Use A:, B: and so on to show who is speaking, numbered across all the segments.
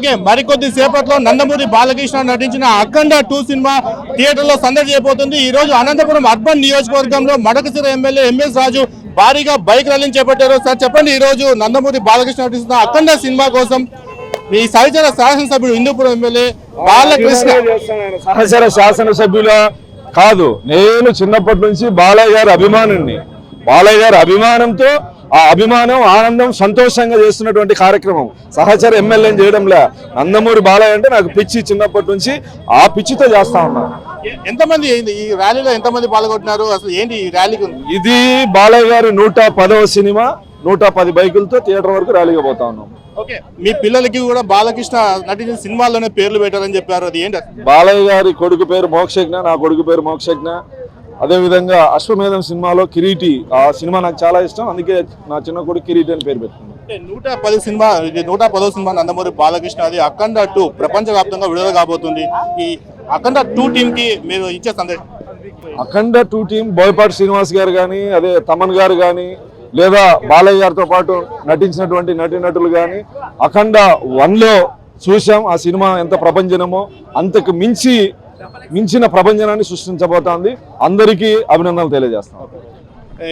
A: Okay మరికొద్ది సేపట్లో నందమూరి బాలకృష్ణ నటించిన అఖండ టూ సినిమా థియేటర్లో సందడి చేయబోతుంది. ఈ రోజు అనంతపురం అర్బన్ నియోజకవర్గంలో మడకసిర ఎమ్మెల్యే ఎంఎస్ రాజు భారీగా బైక్ ర్యాలీని చేపట్టారు. సార్ చెప్పండి ఈ రోజు నందమూరి బాలకృష్ణ నటిస్తున్న అఖండ సినిమా కోసం మీ సహచర శాసనసభ్యుడు హిందూపురం ఎమ్మెల్యే బాలకృష్ణ.
B: సహచర శాసనసభ్యుల కాదు నేను చిన్నప్పటి నుంచి బాలయ్య గారు అభిమానుణ్ణి. బాలయ్య గారి అభిమానంతో ఆ అభిమానం ఆనందం సంతోషంగా చేస్తున్నటువంటి కార్యక్రమం. సహచర ఎమ్మెల్యేని చేయడంలే నందమూరి బాలయ్య అంటే నాకు పిచ్చి చిన్నప్పటి నుంచి ఆ పిచ్చితో చేస్తా ఉన్నాను
A: ఎ- ఎంతమంది ఈ ర్యాలీలో ఎంతమంది పాల్గొంటున్నారు? అసలు ఏంటి ఈ ర్యాలీకి?
B: ఇది బాలయ్య గారి నూట పదవ సినిమా నూట పది బైకులతో థియేటర్ వరకు ర్యాలీగా పోతా ఉన్నాం.
A: ఓకే. మీ పిల్లలకి కూడా బాలకృష్ణ నటించిన సినిమాల్లోనే పేర్లు పెట్టారని చెప్పారు. అది ఏంటి?
B: బాలయ్య గారి కొడుకు పేరు మోక్షజ్ఞ నా కొడుకు పేరు మోక్షజ్ఞ. అదేవిధంగా అశ్వమేధం సినిమాలో కిరీటి ఆ సినిమా నాకు చాలా ఇష్టం. అందుకే నా చిన్న కొడుకు కిరీటి అని పేరు పెట్టుకున్నాను.
A: అంటే నూట పది సినిమా నూట పదో సినిమా నందమూరి బాలకృష్ణ అది. అఖండ టూ ప్రపంచవ్యాప్తంగా విడుదల కాబోతుంది. ఈ అఖండ టూ టీమ్కి మీరు ఇచ్చే సందేశం
B: అఖండ టూ టీం బోయపాటి శ్రీనివాస్ గారు కానీ అదే తమన్ గారు కానీ లేదా బాలయ్య గారితో పాటు నటించినటువంటి నటీనటులు కానీ అఖండ వన్లో చూసాం ఆ సినిమా ఎంత ప్రభంజనమో అంతకు మించి మించిన ప్రభంజనాన్ని సృష్టించబోతోంది. అందరికీ అభినందనలు తెలియజేస్తాం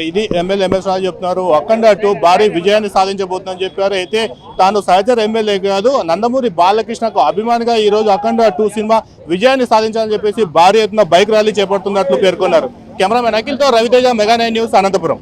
A: ఇది ఎమ్మెల్యే ఎమ్మెల్సీ రాజు చెప్తున్నారు. అఖండ టూ భారీ విజయాన్ని సాధించబోతుందని చెప్పారు. అయితే తాను సహచర ఎమ్మెల్యే కాదు నందమూరి బాలకృష్ణకు అభిమానిగా ఈ రోజు అఖండ టూ సినిమా విజయాన్ని సాధించాలని చెప్పేసి భారీ ఎత్తున బైక్ ర్యాలీ చేపడుతున్నట్లు పేర్కొన్నారు. Cameraman అఖిల్తో Raviteja Mega nine news Anantapur.